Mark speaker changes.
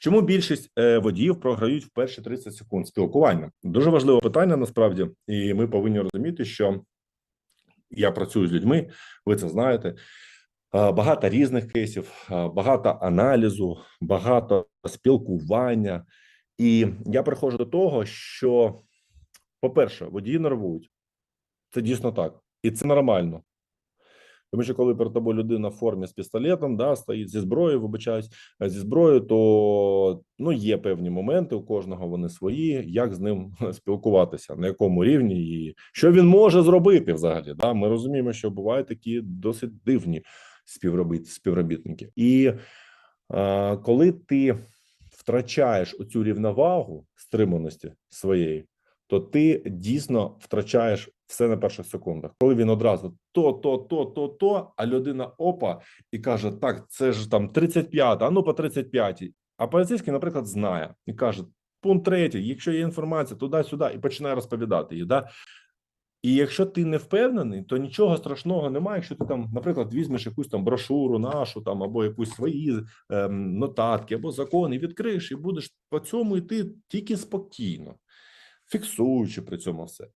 Speaker 1: Чому більшість е, водіїв програють в перші 30 секунд спілкування? Дуже важливе питання насправді, і ми повинні розуміти, що я працюю з людьми, ви це знаєте. Багато різних кейсів, багато аналізу, багато спілкування. І я приходжу до того, що, по-перше, водії нервують. Це дійсно так, і це нормально. Тому що коли перед тобою людина в формі з пістолетом, да, стоїть зі зброєю, вибачаюсь, е, зі зброєю, то ну є певні моменти у кожного вони свої, як з ним спілкуватися, на якому рівні, і що він може зробити взагалі. Да? Ми розуміємо, що бувають такі досить дивні співробіт, співробітники. І е, коли ти втрачаєш оцю рівновагу стриманості своєї, то ти дійсно втрачаєш все на перших секундах. Коли він одразу то, то, то, то, то, а людина опа і каже: Так, це ж там 35, а ну по 35. А поліцейський, наприклад, знає і каже: пункт третій, якщо є інформація, туди-сюди, і починає розповідати її. Да? І якщо ти не впевнений, то нічого страшного немає. Якщо ти там, наприклад, візьмеш якусь там брошуру нашу там або якусь свої ем, нотатки, або закони, відкриєш і будеш по цьому йти тільки спокійно, фіксуючи при цьому все.